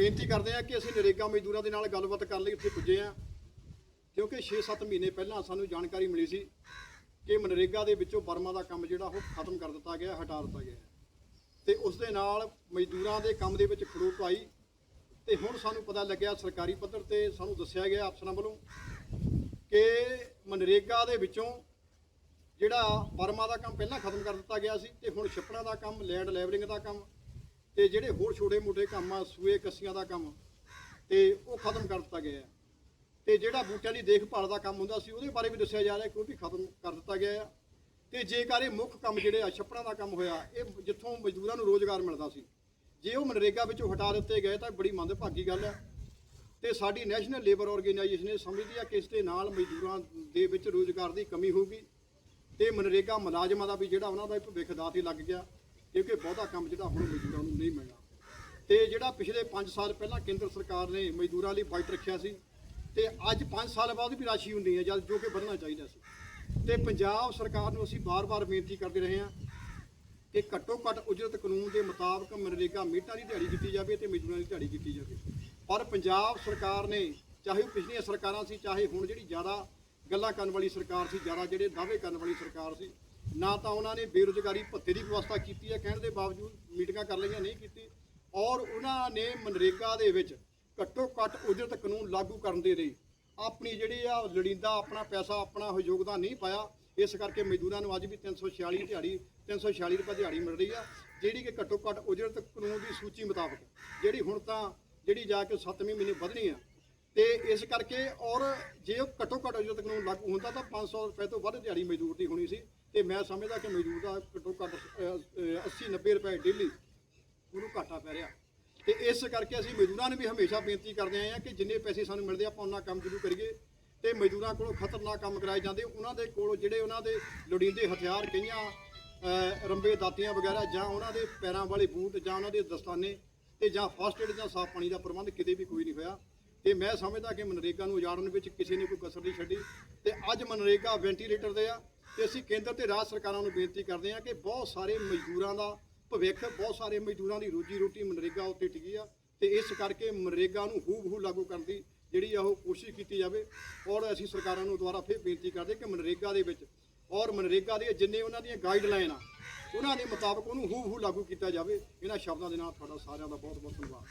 ਬੇਨਤੀ ਕਰਦੇ ਆ ਕਿ ਅਸੀਂ ਨਰੇਗਾ ਮਜ਼ਦੂਰਾਂ ਦੇ ਨਾਲ ਗੱਲਬਾਤ ਕਰਨ ਲਈ ਉੱਥੇ ਪੁੱਜੇ ਆ ਕਿਉਂਕਿ 6-7 ਮਹੀਨੇ ਪਹਿਲਾਂ ਸਾਨੂੰ ਜਾਣਕਾਰੀ ਮਿਲੀ ਸੀ ਕਿ ਮਨਰੇਗਾ ਦੇ ਵਿੱਚੋਂ ਬਰਮਾ ਦਾ ਕੰਮ ਜਿਹੜਾ ਉਹ ਖਤਮ ਕਰ ਦਿੱਤਾ ਗਿਆ, ਹਟਾ ਦਿੱਤਾ ਗਿਆ ਤੇ ਉਸ ਦੇ ਨਾਲ ਮਜ਼ਦੂਰਾਂ ਦੇ ਕੰਮ ਦੇ ਵਿੱਚ ਖੜੋਤ ਆਈ ਤੇ ਹੁਣ ਸਾਨੂੰ ਪਤਾ ਲੱਗਿਆ, ਸਰਕਾਰੀ ਪੱਧਰ ਤੇ ਸਾਨੂੰ ਦੱਸਿਆ ਗਿਆ ਅਫਸਰਾਂ ਵੱਲੋਂ ਕਿ ਮਨਰੇਗਾ ਦੇ ਵਿੱਚੋਂ ਜਿਹੜਾ ਬਰਮਾ ਦਾ ਕੰਮ ਪਹਿਲਾਂ ਖਤਮ ਕਰ ਦਿੱਤਾ ਗਿਆ ਸੀ ਤੇ ਹੁਣ ਛੱਪੜਾਂ ਦਾ ਕੰਮ, ਲੈਂਡ ਲੈਵਲਿੰਗ ਦਾ ਕੰਮ ਤੇ ਜਿਹੜੇ ਹੋਰ ਛੋਟੇ-ਮੋਟੇ ਕੰਮ ਆ, ਸੂਏ ਕੱਸੀਆਂ ਦਾ ਕੰਮ, ਤੇ ਉਹ ਖਤਮ ਕਰ ਦਿੱਤਾ ਗਿਆ ਹੈ। ਤੇ ਜਿਹੜਾ ਬੂਟਿਆਂ ਦੀ ਦੇਖਭਾਲ ਦਾ ਕੰਮ ਹੁੰਦਾ ਸੀ, ਉਹਦੇ ਬਾਰੇ ਵੀ ਦੱਸਿਆ ਜਾ ਰਿਹਾ ਕਿ ਉਹ ਵੀ ਖਤਮ ਕਰ ਦਿੱਤਾ ਗਿਆ ਆ ਤੇ ਜੇਕਰ ਇਹ ਮੁੱਖ ਕੰਮ ਜਿਹੜੇ ਆ, ਛੱਪੜਾਂ ਦਾ ਕੰਮ ਹੋਇਆ, ਇਹ ਜਿੱਥੋਂ ਮਜ਼ਦੂਰਾਂ ਨੂੰ ਰੋਜ਼ਗਾਰ ਮਿਲਦਾ ਸੀ, ਜੇ ਉਹ ਮਨਰੇਗਾ ਵਿੱਚੋਂ ਹਟਾ ਦਿੱਤੇ ਗਏ ਤਾਂ ਬੜੀ ਮੰਦਭਾਗੀ ਗੱਲ ਹੈ। ਤੇ ਸਾਡੀ ਨੈਸ਼ਨਲ ਲੇਬਰ ਆਰਗੇਨਾਈਜੇਸ਼ਨ ਇਹ ਸਮਝਦੀ ਆ ਕਿ ਇਸ ਦੇ ਨਾਲ ਮਜ਼ਦੂਰਾਂ ਦੇ ਵਿੱਚ ਰੋਜ਼ਗਾਰ ਦੀ ਕਮੀ ਹੋਊਗੀ, ਤੇ ਮਨਰੇਗਾ ਮੁਲਾਜ਼ਮਾਂ ਦਾ ਵੀ ਜਿਹੜਾ ਉਹਨਾਂ ਦਾ ਭਵਿੱਖ ਦਾਤ ਹੀ ਲੱਗ ਗਿਆ। ਕਿਉਂਕਿ ਬਹੁਤਾ ਕੰਮ ਜਿਹੜਾ ਹੁਣ ਮਜ਼ਦੂਰਾਂ ਨੂੰ ਨਹੀਂ ਮਿਲਣਾ ਤੇ ਜਿਹੜਾ ਪਿਛਲੇ 5 ਸਾਲ ਪਹਿਲਾਂ ਕੇਂਦਰ ਸਰਕਾਰ ਨੇ ਮਜ਼ਦੂਰਾਂ ਲਈ ਬਾਈਟ ਰੱਖਿਆ ਸੀ, ਤੇ ਅੱਜ 5 ਸਾਲ ਬਾਅਦ ਵੀ ਰਾਸ਼ੀ ਹੁੰਦੀ ਹੈ ਜਦ ਜੋ ਕਿ ਵਧਣਾ ਚਾਹੀਦਾ ਸੀ। ਤੇ ਪੰਜਾਬ ਸਰਕਾਰ ਨੂੰ ਅਸੀਂ ਬਾਰ-ਬਾਰ ਬੇਨਤੀ ਕਰਦੇ ਰਹੇ ਹਾਂ ਕਿ ਘੱਟੋ ਘੱਟ ਉਜਰਤ ਕਾਨੂੰਨ ਦੇ ਮੁਤਾਬਕ ਮਨਰੇਗਾ ਮੀਟਾਂ ਦੀ ਦਿਹਾੜੀ ਕੀਤੀ ਜਾਵੇ ਤੇ ਮਜ਼ਦੂਰਾਂ ਦੀ ਦਿਹਾੜੀ ਕੀਤੀ ਜਾਵੇ। ਪਰ ਪੰਜਾਬ ਸਰਕਾਰ ਨੇ, ਚਾਹੇ ਉਹ ਪਿਛਲੀਆਂ ਸਰਕਾਰਾਂ ਸੀ, ਚਾਹੇ ਹੁਣ ਜਿਹੜੀ ਜ਼ਿਆਦਾ ਗੱਲਾਂ ਕਰਨ ਵਾਲੀ ਸਰਕਾਰ ਸੀ, ਜ਼ਿਆਦਾ ਜਿਹੜੇ ਦਾਅਵੇ ਕਰਨ ਵਾਲੀ ਸਰਕਾਰ ਸੀ ਨਾ ਤਾਂ ਉਹਨਾਂ ਨੇ ਬੇਰੁਜ਼ਗਾਰੀ ਭੱਤੇ ਦੀ ਵਿਵਸਥਾ ਕੀਤੀ ਹੈ, ਕਹਿਣ ਦੇ ਬਾਵਜੂਦ ਮੀਟਿੰਗਾਂ ਕਰ ਲਈਆਂ ਨਹੀਂ ਕੀਤੀ, ਔਰ ਉਹਨਾਂ ਨੇ ਮਨਰੇਗਾ ਦੇ ਵਿੱਚ ਘੱਟੋ ਘੱਟ ਉਜਰਤ ਕਾਨੂੰਨ ਲਾਗੂ ਕਰਨ ਦੇ ਲਈ ਆਪਣੀ ਜਿਹੜੀ ਆ ਲੜੀਂਦਾ ਆਪਣਾ ਪੈਸਾ, ਆਪਣਾ ਯੋਗਦਾਨ ਨਹੀਂ ਪਾਇਆ। ਇਸ ਕਰਕੇ ਮਜ਼ਦੂਰਾਂ ਨੂੰ ਅੱਜ ਵੀ 346 ਦਿਹਾੜੀ 346 ਰੁਪਏ ਦਿਹਾੜੀ ਮਿਲ ਰਹੀ ਆ, ਜਿਹੜੀ ਕਿ ਘੱਟੋ ਘੱਟ ਉਜਰਤ ਕਾਨੂੰਨ ਦੀ ਸੂਚੀ ਮੁਤਾਬਕ, ਜਿਹੜੀ ਹੁਣ ਤਾਂ ਜਿਹੜੀ ਜਾ ਕੇ 7ਵੇਂ ਮਹੀਨੇ ਵਧਣੀ ਆ ਤੇ ਇਸ ਕਰਕੇ ਔਰ ਜੇ ਉਹ ਘੱਟੋ ਘੱਟ ਉਜਰਤ ਕਾਨੂੰਨ ਲਾਗੂ ਹੁੰਦਾ ਤਾਂ 500 ਰੁਪਏ ਤੋਂ ਵੱਧ ਦਿਹਾੜੀ ਮਜ਼ਦੂਰ ਦੀ ਹੋਣੀ ਸੀ। ਤੇ ਮੈਂ ਸਮਝਦਾ ਕਿ ਮਜ਼ਦੂਰ ਦਾ ਘੱਟੋ ਘੱਟ 80 90 ਰੁਪਏ ਡੇਲੀ ਉਹਨੂੰ ਘਾਟਾ ਪੈ ਰਿਹਾ। ਤੇ ਇਸ ਕਰਕੇ ਅਸੀਂ ਮਜ਼ਦੂਰਾਂ ਨੂੰ ਵੀ ਹਮੇਸ਼ਾ ਬੇਨਤੀ ਕਰਦੇ ਆਏ ਆ ਕਿ ਜਿੰਨੇ ਪੈਸੇ ਸਾਨੂੰ ਮਿਲਦੇ ਆਪਾਂ ਉਹਨਾਂ ਕੰਮ ਜ਼ਰੂਰ ਕਰੀਏ। ਤੇ ਮਜ਼ਦੂਰਾਂ ਕੋਲੋਂ ਖਤਰਨਾਕ ਕੰਮ ਕਰਾਏ ਜਾਂਦੇ। ਉਹਨਾਂ ਦੇ ਕੋਲੋਂ ਜਿਹੜੇ ਉਹਨਾਂ ਦੇ ਲੋੜੀਂਦੇ ਹਥਿਆਰ, ਕਈਆਂ ਰੰਬੇ ਦਾਤੀਆਂ ਵਗੈਰਾ ਜਾਂ ਉਹਨਾਂ ਦੇ ਪੈਰਾਂ ਵਾਲੇ ਬੂਟ ਜਾਂ ਉਹਨਾਂ ਦੇ ਦਸਤਾਨੇ ਤੇ ਜਾਂ ਫਸਟ ਏਡ ਜਾਂ ਸਾਫ਼ ਪਾਣੀ ਦਾ ਪ੍ਰਬੰਧ ਕਿਤੇ ਵੀ ਕੋਈ ਨਹੀਂ ਹੋਇਆ। ਤੇ ਮੈਂ ਸਮਝਦਾ ਕਿ ਮਨਰੇਗਾ ਨੂੰ ਉਜਾੜਨ ਵਿੱਚ ਕਿਸੇ ਨੇ ਕੋਈ ਕਸਰ ਨਹੀਂ ਛੱਡੀ ਤੇ ਅੱਜ ਮਨਰੇਗਾ ਵੈਂਟੀਲੇਟਰ ਦੇ ਆ ਤੇ ਅਸੀਂ ਕੇਂਦਰ ਤੇ ਰਾਜ ਸਰਕਾਰਾਂ ਨੂੰ ਬੇਨਤੀ ਕਰਦੇ ਆ ਕਿ ਬਹੁਤ ਸਾਰੇ ਮਜ਼ਦੂਰਾਂ ਦਾ ਭਵਿੱਖ, ਬਹੁਤ ਸਾਰੇ ਮਜ਼ਦੂਰਾਂ ਦੀ ਰੋਜੀ ਰੋਟੀ ਮਨਰੇਗਾ ਉੱਤੇ ਟਿਕੀ ਆ ਤੇ ਇਸ ਕਰਕੇ ਮਨਰੇਗਾ ਨੂੰ ਹੂ ਬਹੂ ਲਾਗੂ ਕਰਨ ਦੀ ਜਿਹੜੀ ਆ ਉਹ ਕੋਸ਼ਿਸ਼ ਕੀਤੀ ਜਾਵੇ ਔਰ ਅਸੀਂ ਸਰਕਾਰਾਂ ਨੂੰ ਦੁਬਾਰਾ ਫਿਰ ਬੇਨਤੀ ਕਰਦੇ ਕਿ ਮਨਰੇਗਾ ਦੇ ਵਿੱਚ ਔਰ ਮਨਰੇਗਾ ਦੇ ਜਿੰਨੇ ਉਹਨਾਂ ਦੀਆਂ ਗਾਈਡਲਾਈਨ ਆ, ਉਹਨਾਂ ਦੇ ਮੁਤਾਬਕ ਉਹਨੂੰ ਹੂ ਹੂ ਲਾਗੂ ਕੀਤਾ ਜਾਵੇ। ਇਹਨਾਂ ਸ਼ਬਦਾਂ ਦੇ ਨਾਲ ਤੁਹਾਡਾ ਸਾਰਿਆਂ ਦਾ ਬਹੁਤ ਬਹੁਤ ਧੰਨਵਾਦ।